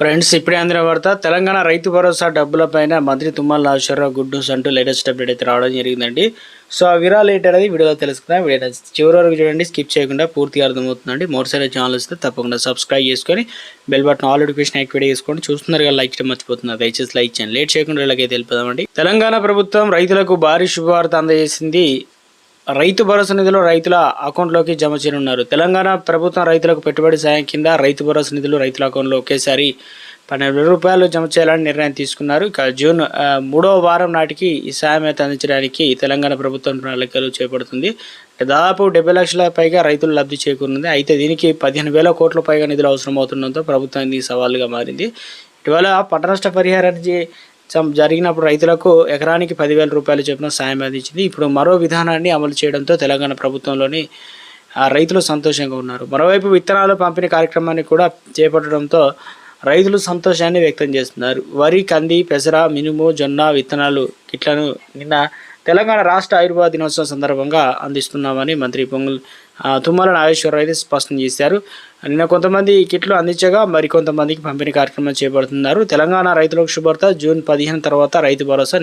Friends ఇప్పుడే అందిన వార్త తెలంగాణ రైతు భరోసా డబ్బులపైన మంత్రి తుమ్మల నాగేశ్వరరావు గుడ్ న్యూస్ అంటూ లేటెస్ట్ అప్డేట్ అయితే రావడం జరిగిందండి. సో ఆ విరాలు ఏంటి అనేది వీడియోలో తెలుసుకుందాం. వీడియో చివరి వరకు చూడండి. స్కిప్ చేయకుండా పూర్తిగా అర్థమవుతుందండి. మరోసారి ఛానల్ వస్తే తప్పకుండా సబ్స్క్రైబ్ చేసుకొని bell button all notification activate చేసుకోండి. చూస్తున్నారు కదా లైక్ చేయడం మర్చిపోతున్నారు. దయచేసి లైక్ చేయండి. లేట్ చేయకుండా వీళ్ళకైతే తెలిపదామండి తెలంగాణ ప్రభుత్వం రైతులకు భారీ శుభవార్త అందజేసింది. రైతు భరోసా నిధులు రైతుల అకౌంట్లోకి జమ చేయనున్నారు. తెలంగాణ ప్రభుత్వం రైతులకు పెట్టుబడి సాయం కింద రైతు భరోసా నిధులు రైతుల అకౌంట్లో ఒకేసారి పన్నెండు రూపాయలు జమ చేయాలని నిర్ణయం తీసుకున్నారు. ఇక జూన్ మూడో మూడవ వారం నాటికి ఈ సాయం అయితే అందించడానికి తెలంగాణ ప్రభుత్వం ప్రణాళికలు చేపడుతుంది. దాదాపు డెబ్బై లక్షల పైగా రైతులు లబ్ధి చేకూరుంది. అయితే దీనికి పదిహేను వేల కోట్ల పైగా నిధులు అవసరం అవుతుండడంతో ప్రభుత్వానికి సవాలుగా మారింది. ఇటీవల పంట నష్ట పరిహారానికి జరిగినప్పుడు రైతులకు ఎకరానికి పదివేల రూపాయలు చొప్పున సాయం అందించింది. ఇప్పుడు మరో విధానాన్ని అమలు చేయడంతో తెలంగాణ ప్రభుత్వంలోని ఆ రైతులు సంతోషంగా ఉన్నారు. మరోవైపు విత్తనాలు పంపిణీ కార్యక్రమాన్ని కూడా చేపట్టడంతో రైతులు సంతోషాన్ని వ్యక్తం చేస్తున్నారు. వరి కంది పెసర మినుము జొన్న విత్తనాలు కిట్లను నిన్న తెలంగాణ రాష్ట్ర ఆయుర్వేద దినోత్సవం సందర్భంగా అందిస్తున్నామని మంత్రి పొంగుల్ తుమ్మల నాగేశ్వరరావు అయితే స్పష్టం చేశారు. నిన్న కొంతమంది కిట్లు అందించగా మరి కొంతమందికి పంపిణీ కార్యక్రమం చేపడుతున్నారు. తెలంగాణ రైతులకు శుభార్త జూన్ పదిహేను తర్వాత రైతు భరోసా